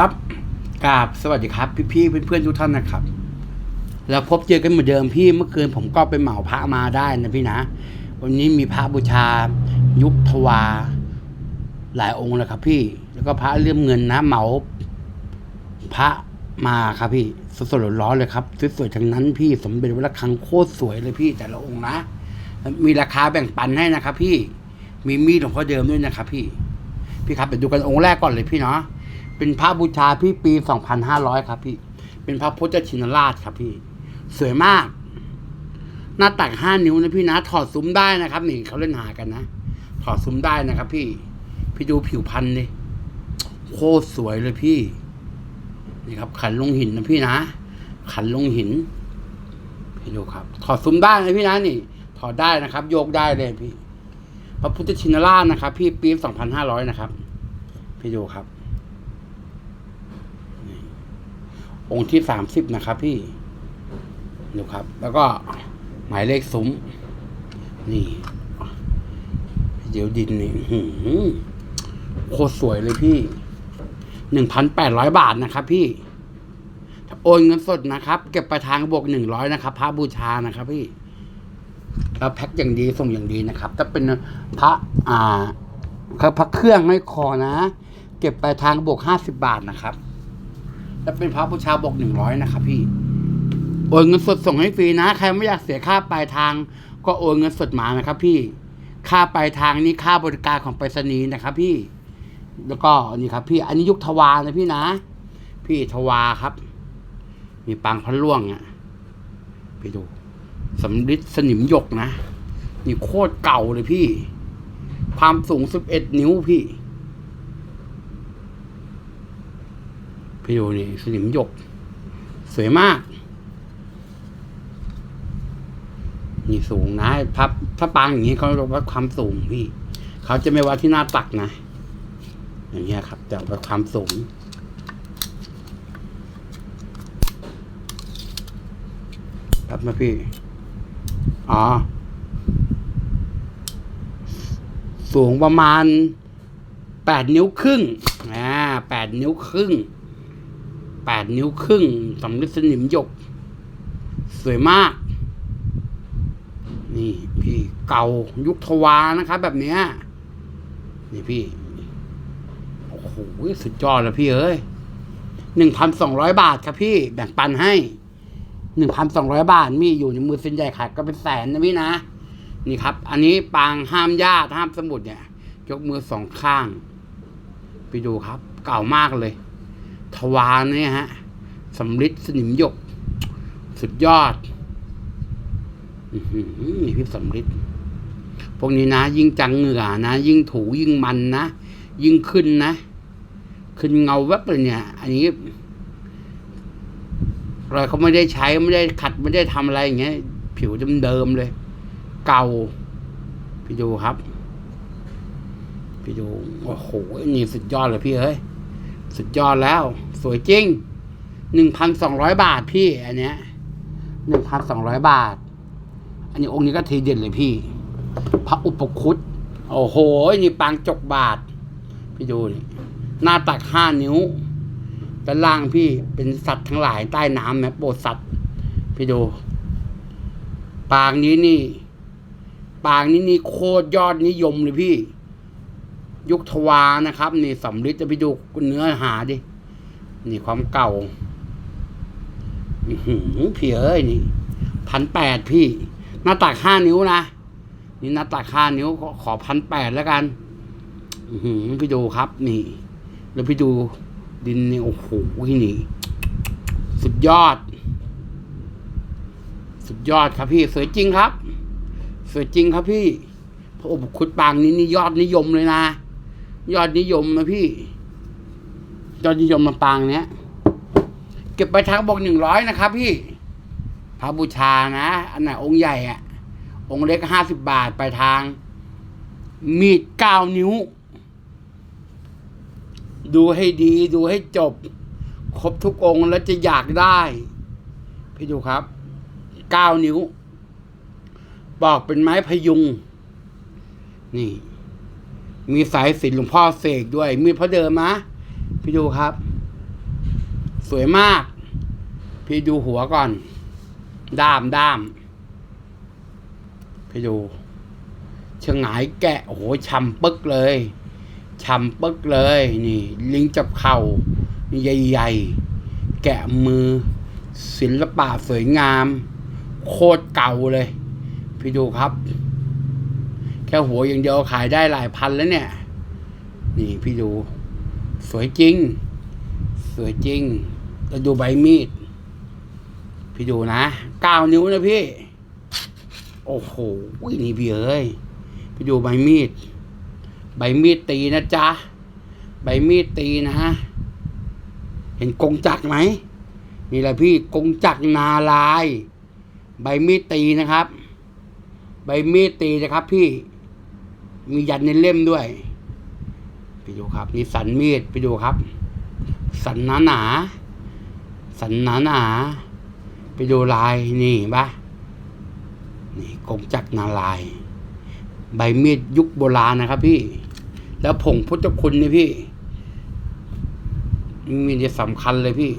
ครับกราบสวัสดีครับ พี่ๆเพื่อนๆทุกท่านนะครับ แล้วพบเจอกันเหมือนเดิมพี่เมื่อคืนผมก็ไปเหมาพระมาได้นะพี่นะ วันนี้มีพระบูชา ยุคทวา หลายองค์เลยครับ พี่ แล้วก็พระเลื่อมเงินนะเหมา พระมาครับพี่สดๆร้อนๆเลยครับสวยๆทั้งนั้นพี่สมเด็จวัดระฆังโคตรสวยเลยพี่ แต่ละองค์นะมีราคาแบ่งปันให้นะครับ พี่มีมีดหลวงพ่อเดิมด้วยนะครับ พี่ พี่ครับไปดูกันองค์แรกก่อนเลยพี่เนาะ เป็นพระบูชาพี่ปีสองพันห้าร้อยครับ พี่ เป็นพระพุทธชินราชครับพี่ สวยมาก หน้าตักห้านิ้วนะพี่นะ ถอดซุ้มได้นะครับ นี่เขาเล่นหากันนะ ถอดซุ้มได้นะครับ พี่ พี่ดูผิวพันธุ์ดิโคตรสวยเลยพี่ นี่ครับ ขันลงหินนะพี่นะ ขันลงหิน พี่ดูครับ ถอดซุ้มได้นะพี่นะนี่ ถอดได้นะครับ โยกได้เลยพี่ พระพุทธชินราชนะครับ พี่ปีสองพันห้าร้อยนะครับ พี่ดูครับนี่ องค์ที่สามสิบนะครับพี่ดูครับ แล้วก็หมายเลขซุ้ม นี่เดี๋ยวดินนี่หืโคตรสวยเลยพี่หนึ่งพันแปดร้อยบาทนะครับพี่ถ้าโอนเงินสดนะครับ เก็บปลายทางบวกหนึ่งร้อยนะครับพระบูชานะครับพี่แล้วแพ็คอย่างดีส่งอย่างดีนะครับถ้าเป็นพระอ่าพระเครื่องไม่คอนะ เก็บปลายทางบวกห้าสิบาทนะครับ ถ้าเป็นพระบูชาบวกหนึ่งร้อยนะครับพี่ โอนเงินสดส่งให้ฟรีนะ ใครไม่อยากเสียค่าปลายทาง ก็โอนเงินสดมานะครับ พี่ ค่าปลายทางนี้ค่าบริการของไปรษณีย์นะครับ พี่ แล้วก็นี่ครับ พี่ อันนี้ยุคทวานะพี่นะ พี่ทวาครับ มีปางพระล่วงอะพี่ดูสำริดสนิมหยกนะ นี่โคตรเก่าเลยพี่ ความสูงสิบเอ็ดนิ้วพี่ พี่ดูนี่สนิมหยก สวยมาก นี่สูงนะพับถ้าปางอย่างนี้เขาเรียกว่าความสูงพี่เขาจะไม่วัดที่หน้าตักนะ อย่างเงี้ยครับจะวัดความสูงครับนะพี่ อ๋อ สูงประมาณแปดนิ้วครึ่ง อ่าแปดนิ้วครึ่ง แปดนิ้วครึ่งสำริดสนิมหยก สวยมาก นี่พี่เก่ายุคทวานะครับ แบบเนี้ยนี่พี่โอ้โหสุดยอดเลยพี่เอ้ยหนึ่งพันสองร้อยบาทครับพี่แบ่งปันให้หนึ่งพันสองร้อยบาทมีอยู่ในมือเส้นใหญ่ขายก็เป็นแสนนะพี่นะ นี่ครับ อันนี้ปางห้ามญาติห้ามสมุดเนี่ย ยกมือสองข้าง ไปดูครับ เก่ามากเลย ทวารเนี่ยฮะสำริดสนิมหยก สุดยอดอื้อหือนี่พี่สำริดพวกนี้นะ ยิ่งจังเหงื่อนะ ยิ่งถูยิ่งมันนะ ยิ่งขึ้นนะ ขึ้นเงาแวบเลยเนี่ย อันนี้อะไรเขาไม่ได้ใช้ไม่ได้ขัดไม่ได้ทำอะไรอย่างเงี้ย ผิวเดิมๆเลย เก่าพี่ดูครับ พี่ดูโอ้โหนี่สุดยอดเลยพี่เอ้ย สุดยอดแล้ว สวยจริงหนึ่งพันสองร้อยบาทพี่ อันเนี้ยหนึ่งพันสองร้อยบาท อันนี้องค์นี้ก็ทีเด็ดเลยพี่ พระอุปคุตโอ้โห นี่ปางจกบาท พี่ดูนี่หน้าตักห้านิ้วด้านล่างพี่เป็นสัตว์ทั้งหลายใต้น้ำนะโปรดสัตว์ พี่ดู ปางนี้นี่ ปางนี้นี่โคตรยอดนิยมเลยพี่ ยุคทวานะครับ นี่สำริดจะไปดูเนื้อหาดิ นี่ความเก่าอือหือพี่เอ้ยนี่พันแปดพี่ หน้าตักห้านิ้วนะ นี่หน้าตักห้านิ้วขอพันแปดแล้วกันหือพี่ดูครับ นี่ แล้วพี่ดูดินนี่โอ้โหนี่สุดยอด สุดยอดครับพี่ สวยจริงครับ สวยจริงครับพี่พระอุปคุตปางนี้นี่ยอดนิยมเลยนะ ยอดนิยมนะพี่ ยอดนิยมมาปางเนี้ยเก็บไปทางบอกหนึ่งร้อยนะครับ พี่พระบูชานะอันไหนองค์ใหญ่อะองค์เล็กห้าสิบบาทไปทาง มีดเก้านิ้ว ดูให้ดีดูให้จบ ครบทุกองค์แล้วจะอยากได้ พี่ดูครับเก้านิ้ว บอกเป็นไม้พยุง นี่ มีสายสินหลวงพ่อเสกด้วย มีพระเดิมนะพี่ดูครับ สวยมาก พี่ดูหัวก่อน ด้ามด้ามพี่ดูเชงหงายแกะโอ้โหช้ำปึกเลยช้ำปึกเลย นี่ ลิงจับเข่าใหญ่ๆ แกะมือ ศิลปะสวยงาม โคตรเก่าเลย พี่ดูครับ แค่หัวอย่างเดียวขายได้หลายพันแล้วเนี่ย นี่พี่ดู สวยจริง สวยจริงแล้วดูใบมีด พี่ดูนะเก้านิ้วนะพี่ โอ้โหนี่พี่เอ้ยพี่ดูใบมีด ใบมีดตีนะจ๊ะ ใบมีดตีนะเห็นกงจักรไหมนี่แหละพี่กงจักรนาลาย ใบมีดตีนะครับ ใบมีดตีนะครับพี่ มียันในเล่มด้วยพี่ดูครับนี่สันมีดพี่ดูครับ สันหนาหนาสันหนาหนาไปดูลายนี่ปะนี่กงจักรนาลาย ใบมีดยุคโบราณนะครับ พี่ แล้วผงพุทธคุณนี่พี่มีจะสำคัญเลยพี่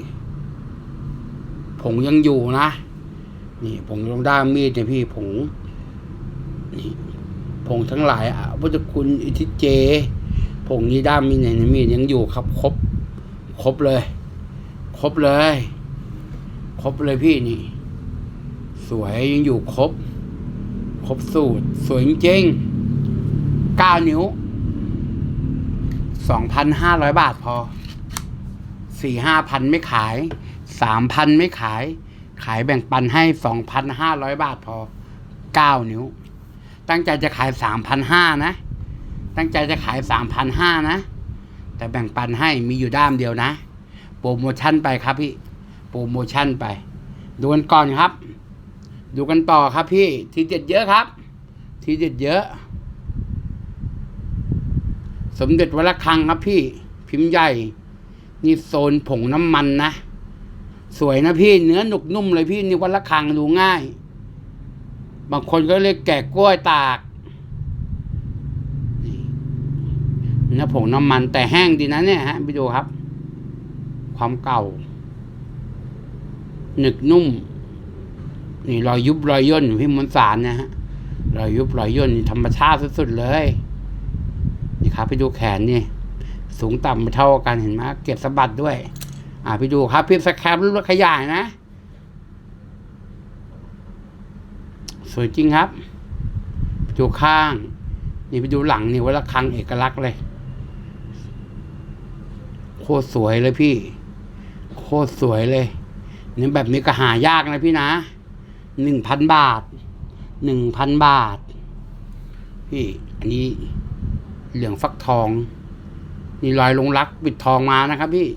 ผงยังอยู่นะ นี่ผงลงด้ามมีดเนี่ยพี่ผง นี่ ผงทั้งหลายอะพุทธคุณอิทิเจ ผงนี้ด้ามมีดในมียังอยู่ครับครบครบเลย ครบเลย ครบเลยพี่นี่ สวยยังอยู่ครบ ครบสูตร สวยจริงเก้านิ้วสองพันห้าร้อยบาทพอสี่ห้าพันไม่ขายสามพันไม่ขาย ขายแบ่งปันให้สองพันห้าร้อยบาทพอเก้านิ้ว ตั้งใจจะขายสามพันห้านะ ตั้งใจจะขายสามพันห้านะ แต่แบ่งปันให้มีอยู่ด้ามเดียวนะ โปรโมชั่นไปครับพี่ โปรโมชั่นไป ดูกันก่อนครับ ดูกันต่อครับพี่ ทีเด็ดเยอะครับ ทีเด็ดเยอะ สมเด็จวัดระฆังครับพี่ พิมพ์ใหญ่ นี่โซนผงน้ำมันนะ สวยนะพี่ เนื้อหนุกนุ่มเลยพี่นี่วัดระฆังดูง่าย บางคนก็เรียกแกะกล้วยตากนี่เนื้อผงน้ำมันแต่แห้งดีนะเนี่ยฮะไปดูครับ ความเก่า หนึกนุ่ม นี่รอยยุบรอยย่นอยู่พี่มนสารนะฮะรอยยุบรอยย่นนี่ธรรมชาติสุดๆเลย นี่ครับ ไปดูแขนนี่ สูงต่ำไม่เท่ากันเห็นไหมเก็บสะบัดด้วย อ่าไปดูครับพี่สแคปรูปขยายนะ สวยจริงครับไปดูข้าง นี่ไปดูหลังนี่วัดระฆังเอกลักษณ์เลย โคตรสวยเลยพี่ โคตรสวยเลยนี่แบบนี้ก็หายากนะพี่นะหนึ่งพันบาทหนึ่งพันบาท พี่ อันนี้เหลืองฟักทองนี่รอยลงรักปิดทองมานะครับ พี่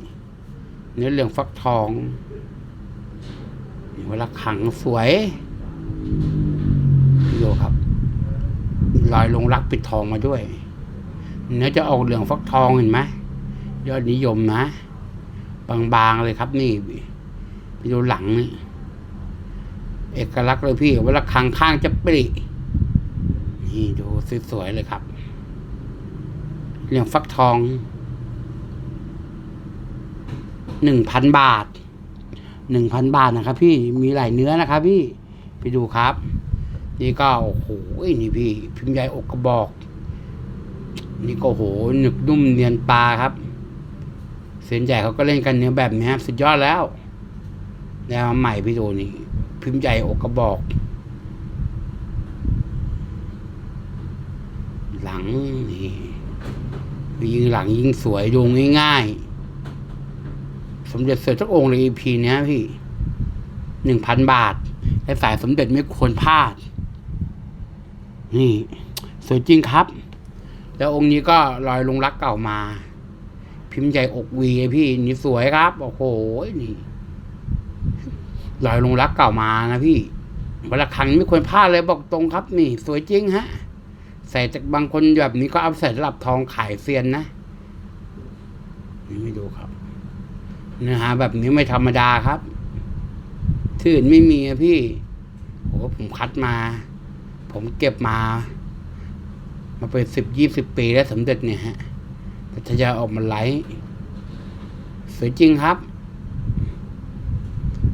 เนื้อเหลืองฟักทองนี่เวลาขังสวย ดูครับรอยลงรักปิดทองมาด้วยเนื้อจะออกเหลืองฟักทองเห็นไหมยอดนิยมนะบางๆเลยครับ นี่ไปดูหลังนี่เอกลักษณ์เลยพี่เวลาขังข้างจะปรินี่ดูสวยๆเลยครับเหลืองฟักทองหนึ่งพันบาทหนึ่งพันบาทนะครับ พี่มีหลายเนื้อนะครับ พี่ไปดูครับ นี่ก็โอ้โหนี่พี่ พิมพ์ใหญ่อกกระบอก นี่ก็โหหนึกนุ่มเนียนปลาครับ เส้นใหญ่เขาก็เล่นกันเนื้อแบบนี้ครับ สุดยอดแล้วแล้วใหม่พี่ดูนี่ พิมพ์ใหญ่อกกระบอก หลังนี่ยิงหลังยิงสวยดูง่ายๆ สมเด็จเสร็จทุกองค์เลย EP เนี้ยพี่หนึ่งพันบาทและสายสมเด็จไม่ควรพลาด นี่สวยจริงครับ แล้วองค์นี้ก็ลอยลงรักเก่ามา พิมพ์ใหญ่อกวีพี่นี่สวยครับ โอ้โหนี่ลอยลงรักเก่ามานะพี่เวลาครั้งไม่ควรพลาดเลยบอกตรงครับ นี่ สวยจริงฮะ ใส่จากบางคนแบบนี้ก็เอาใส่สลับทองขายเซียนนะนี่ไม่ดูครับเนื้อหาแบบนี้ไม่ธรรมดาครับ ที่อื่นไม่มีอะพี่โอ้ผมคัดมา ผมเก็บมา มาเป็นสิบยี่สิบปีแล้วสมเด็จเนี่ยฮะแต่ถ้าออกมาไลฟ์สวยจริงครับ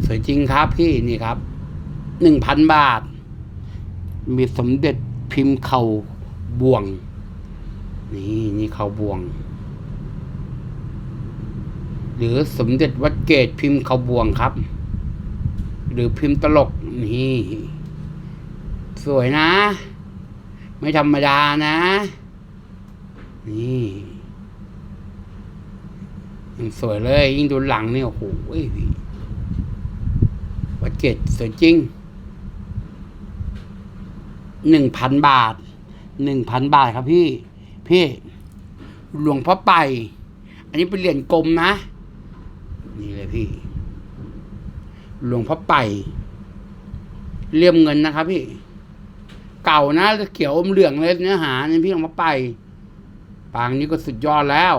สวยจริงครับพี่นี่ครับหนึ่งพันบาท มีสมเด็จพิมพ์เข่าบ่วง นี่นี่เข่าบ่วง หรือสมเด็จวัดเกตพิมพ์เข่าบ่วงครับ หรือพิมพ์ตลกนี่ สวยนะ ไม่ธรรมดานะ นี่ยังสวยเลย ยิ่งดูหลังเนี่ยโอ้โหพี่วัดเกตสวยจริงหนึ่งพันบาทหนึ่งพันบาทครับพี่ พี่ หลวงพ่อไป อันนี้เป็นเหรียญกลมนะ นี่เลยพี่ หลวงพ่อไปเลี่ยมเงินนะครับพี่ เก่านะเขียวอมเหลืองเลยเนื้อหาเนี่ยพี่หลวงพ่อไปปางนี้ก็สุดยอดแล้ว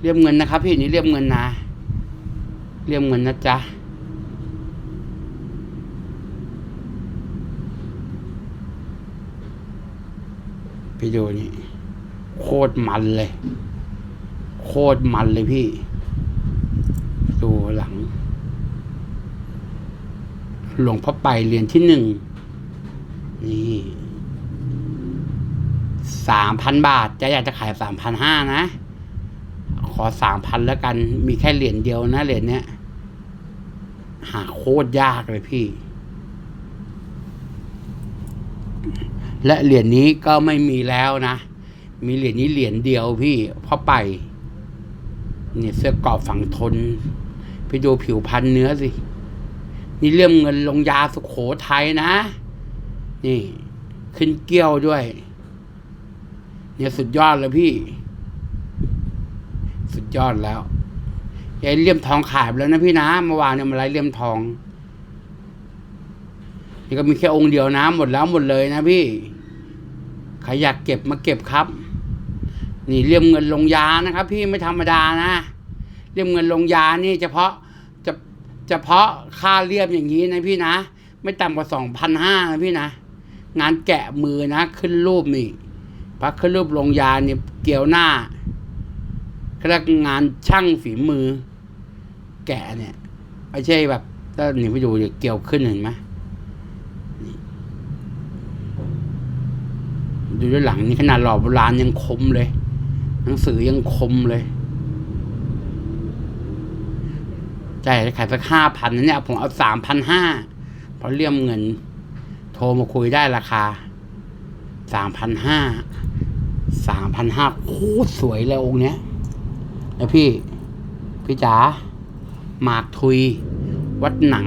เรียมเงินนะครับ พี่นี่เรียมเงินนะ เรียมเงินนะจ๊ะพี่ดูนี่โคตรมันเลย โคตรมันเลยพี่ ดูหลัง หลวงพ่อไปเรียนที่หนึ่ง นี่สามพันบาทจะอยากจะขายสามพันห้านะ ขอสามพันแล้วกัน มีแค่เหรียญเดียวนะเหรียญเนี้ย หาโคตรยากเลยพี่ และเหรียญนี้ก็ไม่มีแล้วนะ มีเหรียญนี้เหรียญเดียวพี่เพราะไปเนี่ยเสื้อกรอบฝังทนไปดูผิวพันเนื้อสิ นี่เรื่องเงินลงยาสุขโขทัยนะ นี่ขึ้นเกี้ยวด้วย เนี่ยสุดยอดเลยพี่ สุดยอดแล้วยายเลี่ยมทองขายไปแล้วนะพี่นะเมื่อวานเนี่ยมาไล่เลี่ยมทองนี่ก็มีแค่องค์เดียวนะหมดแล้วหมดเลยนะพี่ใครอยากเก็บมาเก็บครับ นี่เลี่ยมเงินลงยานะครับ พี่ไม่ธรรมดานะเลี่ยมเงินลงยานี่เฉพาะจะเฉพาะค่าเลี่ยมอย่างนี้นะพี่นะ ไม่ต่ำกว่าสองพันห้านะพี่นะ งานแกะมือนะขึ้นรูปนี่พักขึ้นรูปลงยาเนี่ยเกี่ยวหน้าเรียกงานช่างฝีมือ แกะเนี่ยไม่ใช่แบบถ้าหนีไปดูเกี่ยวขึ้นเห็นไหมดูด้านหลังนี่ขนาดหล่อโบราณยังคมเลย หนังสือยังคมเลยใจายขายสักห้าพันเนี่ยผมเอาสามพันห้าเพราะเลี่ยมเงิน โทรมาคุยได้ราคาสามพันห้าสามพันห้าโคตรสวยเลยองค์เนี้ยแล้วพี่ พี่จ๋าหมากทุย วัดหนัง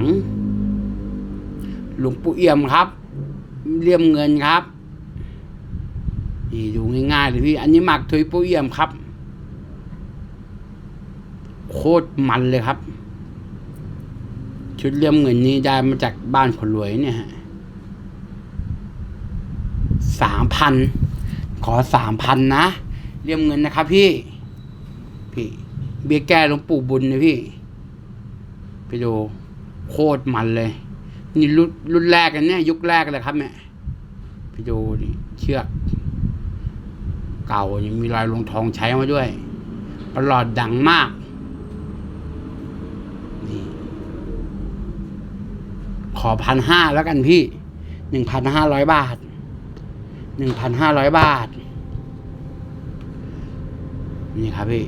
หลวงปู่เอี่ยมครับ เลี่ยมเงินครับนี่ดูง่ายๆเลยพี่ อันนี้หมากทุยปู่เอี่ยมครับ โคตรมันเลยครับ ชุดเลี่ยมเงินนี้ได้มาจากบ้านคนรวยเนี่ยฮะ สามพันขอสามพันนะเลี่ยมเงินนะครับพี่ พี่ เบี้ยแก้หลวงปู่บุญนะพี่ ไปดูโคตรมันเลย นี่รุ่นรุ่นแรกกันเนี่ย ยุคแรกเลยครับเนี่ยไปดูนี่เชือก เก่ายังมีลายลงทองใช้มาด้วยประหลอดดังมากนี่ขอพันห้าแล้วกันพี่หนึ่งพันห้าร้อยบาท หนึ่งพันห้าร้อยบาท นี่ครับพี่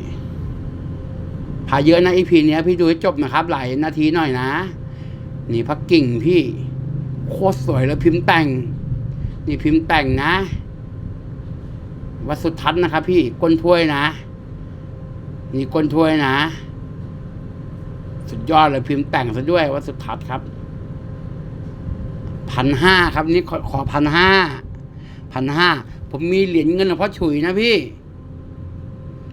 พาเยอะนะอีพีเนี้ยพี่ดูให้จบนะครับ หลายนาทีหน่อยนะ นี่พักกิ่งพี่ โคตรสวยแล้วพิมพ์แต่ง นี่พิมพ์แต่งนะ วัดสุทัศน์นะครับพี่ก้นถ้วยนะ นี่ก้นถ้วยนะ สุดยอดเลยพิมพ์แต่งซะด้วยวัดสุทัศน์ครับพันห้าครับ นี่ขอพันห้า พันห้าผมมีเหรียญเงินหลวงพ่อฉุยนะพี่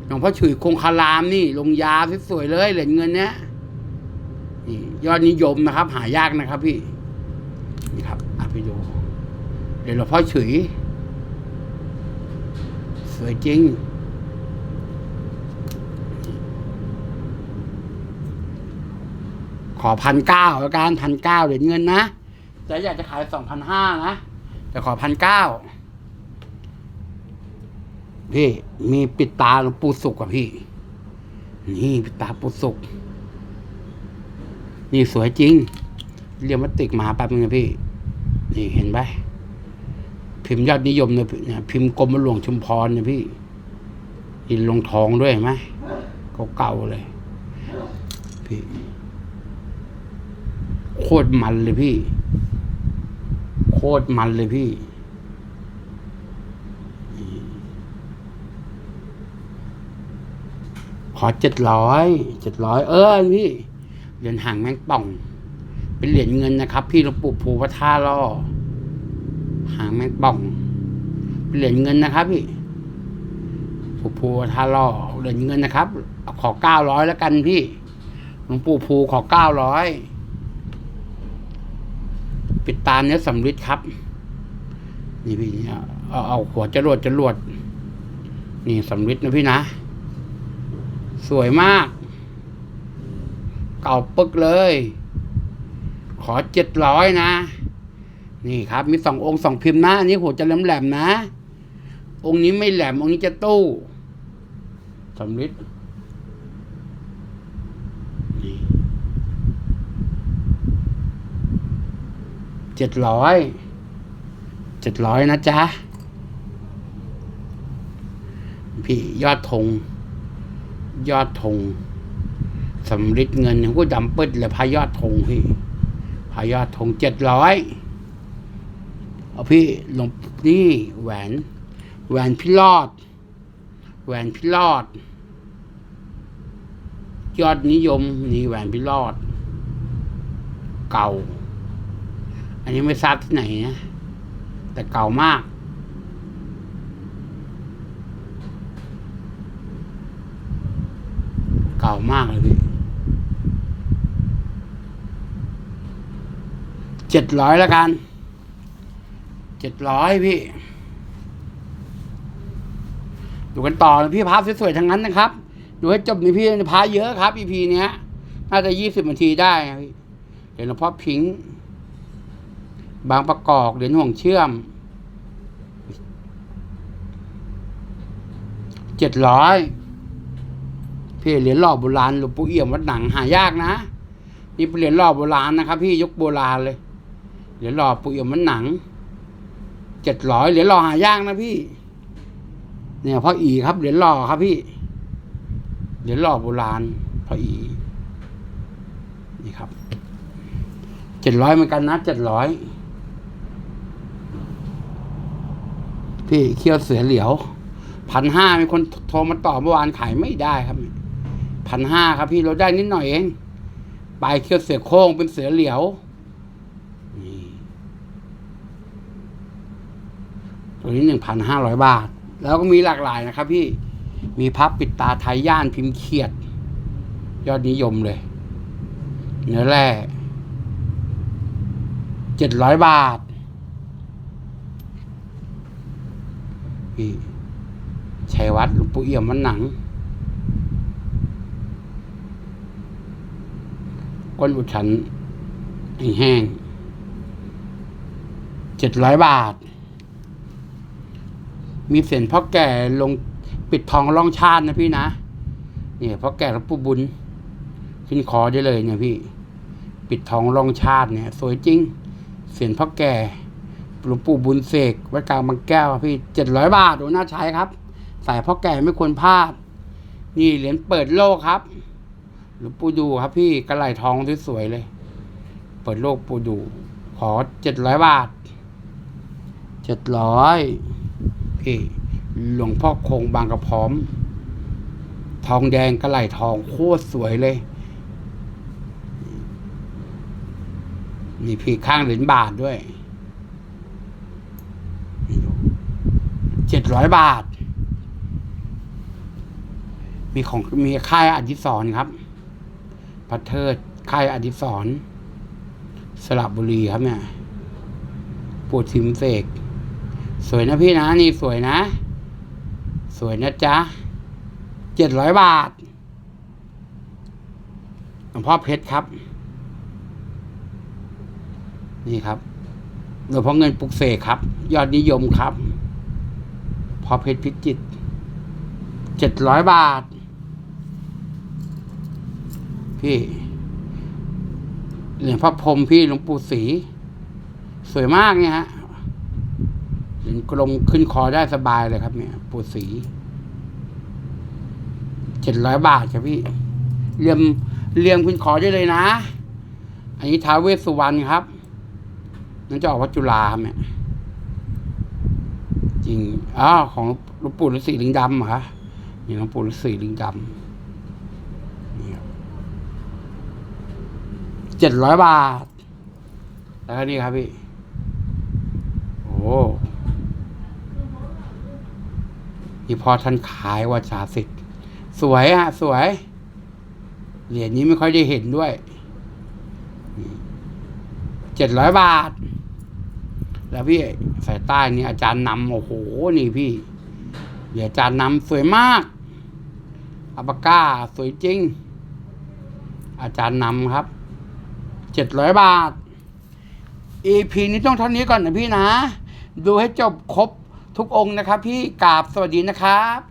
หลวงพ่อฉุยคงคารามนี่ ลงยาสวยๆเลยเหรียญเงินเนี้ยนี่ยอดนิยมนะครับ หายากนะครับพี่ นี่ครับอะไปดูเหรียญหลวงพ่อฉุย สวยจริงขอพันเก้าแล้วกันพันเก้าเหรียญเงินนะแต่อยากจะขายสองพันห้านะ แต่ขอพันเก้า พี่ มีปิดตาหลวงปู่สุกกับพี่ นี่ปิดตาปู่สุก นี่สวยจริง เรียมมาติกมาแป๊บนึงนะพี่ นี่เห็นไหมพิมพ์ยอดนิยมเนี่ยพี่พิมพ์กรมหลวงชุมพรเนี่ยพี่อินลงทองด้วยเห็นไหมเก่าๆเลย พี่ โคตรมันเลยพี่ โคตรมันเลยพี่ อเจ็ดร้อยเจ็ดร้อยเออพี่เหรียญหางแมงป่อง เป็นเหรียญเงินนะครับ พี่หลวงปู่ภูพระท่าล่อหางแมงป่อง เป็นเหรียญเงินนะครับ พี่ปู่ภูพระท่าล่อเหรียญเงินนะครับ ขอเก้าร้อยแล้วกันพี่หลวงปู่ภูขอเก้าร้อยปิดตาเนื้อสำริดครับ นี่พี่เอาเอาหัวจรวดจรวด นี่สำริดนะพี่นะ สวยมาก เก่าปึกเลย ขอเจ็ดร้อยนะ นี่ครับ มีสององค์สองพิมพ์นะ อันนี้หัวจะแหลมๆนะ องค์นี้ไม่แหลม องค์นี้จะตู้สำริดเจ็ดร้อย เจ็ดร้อยนะจ๊ะ พี่ยอดธง ยอดธงสำริดเงินเขาก็ดำปึ๊ดเลยพายอดธงพี่พายอดธงเจ็ดร้อยเอาพี่ลงนี่แหวน แหวนพี่รอด แหวนพี่รอด ยอดนิยมนี่แหวนพี่รอด เก่า อันนี้ไม่ทราบที่ไหนนะแต่เก่ามาก เก่ามากเลยพี่เจ็ดร้อยล้วกัน เจ็ดร้อยพี่ ดูกันต่อนะพี่พาสวยๆทั้งนั้นนะครับ ดูให้จบนี่พี่พาเยอะครับ EP เนี้ย น่าจะยี่สิบนาทีได้พี่เดี๋ยวหลวงพ่อพิง บางประกอบเหรียญห่วงเชื่อม เจ็ดร้อย พี่เหรียญหล่อโบราณหลวงปู่เอี่ยมวัดหนังหายากนะนี่เป็นเหรียญหล่อโบราณนะครับ พี่ยกโบราณเลยเหรียญหล่อปู่เอี่ยมวัดหนังเจ็ดร้อยเหรียญหล่อหายากนะพี่ เนี่ยพ่ออีครับเหรียญหล่อครับพี่เหรียญหล่อโบราณพ่ออีนี่ครับเจ็ดร้อยเหมือนกันนะเจ็ดร้อยพี่เคี่ยวเสือเหลียวพันห้ามีคนโทรมาต่อเมื่อวานขายไม่ได้ครับ พันห้าครับพี่เราได้นิดหน่อยเองปลายเคี่ยวเสือโค้งเป็นเสือเหลียวนี่ตัวนี้หนึ่งพันห้าร้อยบาท แล้วก็มีหลากหลายนะครับพี่มีพับปิดตาไทยย่านพิมพ์เขียด ยอดนิยมเลย เนื้อแร่เจ็ดร้อยบาทพี่ชัยวัดหลวงปู่เอี่ยมมันหนัง ก้นอุดฉันแห้งเจ็ดร้อยบาท มีเศษพ่อแก่ลงปิดทองร่องชาตินะพี่นะเนี่ยพ่อแก่หลวงปู่บุญ ขึ้นคอได้เลยเนี่ยพี่ ปิดทองร่องชาติเนี่ย สวยจริง เสียนพ่อแก่หลวงปู่บุญเสกวัดกลางบางแก้วพี่เจ็ดร้อยบาทโอ้น่าใช้ครับใส่พ่อแก่ไม่ควรพลาด นี่เหรียญเปิดโลกครับ หลวงปู่ดูครับพี่กระไหลทองสวยๆเลย เปิดโลกปู่ดูขอเจ็ดร้อยบาทเจ็ดร้อยพี่หลวงพ่อคงบางกระพร้อม ทองแดงกระไหลทองโคตรสวยเลยนี่พี่ข้างเหรียญบาทด้วยเจ็ดร้อยบาท มีของมีค่ายอดิศรครับ พัทเทิดค่ายอดิศรสระบุรีครับเนี่ยปูทิมเสก สวยนะพี่นะ นี่สวยนะ สวยนะจ๊ะเจ็ดร้อยบาทหลวงพ่อเพชรครับ นี่ครับหลวงพ่อเงินปลุกเสกครับ ยอดนิยมครับ พอเพชรพิจิตเจ็ดร้อยบาท พี่เหรียพระพรมพี่หลวงปู่ศรีสวยมากเนี่ยฮะเหรียญกลมขึ้นคอได้สบายเลยครับ เนี่ย ปู่ศรีเจ็ดร้อยบาทครับพี่เรียมเรียงขึ้นคอได้เลยนะ อันนี้ท้าเวสสุวรรณครับนั่นจะออกวัดจุฬาเนี่ยจริงอ้าวของหลวงปู่ฤาษีลิงดำเหรอคะนี่หลวงปู่ฤาษีลิงดำนี่ครับ เจ็ดร้อยบาท แล้วก็นี่ครับพี่ โอ้นี่พอท่านขายว่าชาสิทธิ์ สวยฮะ สวย เหรียญนี้ไม่ค่อยได้เห็นด้วย เจ็ดร้อยบาท แล้วพี่สายใต้นี่อาจารย์นำโอ้โห นี่พี่เดี๋ยวอาจารย์นำสวยมากอัปปก้าสวยจริง อาจารย์นำครับ เจ็ดร้อยบาท EP นี้ต้องเท่านี้ก่อนนะพี่นะ ดูให้จบครบทุกองค์นะครับพี่กราบสวัสดีนะครับ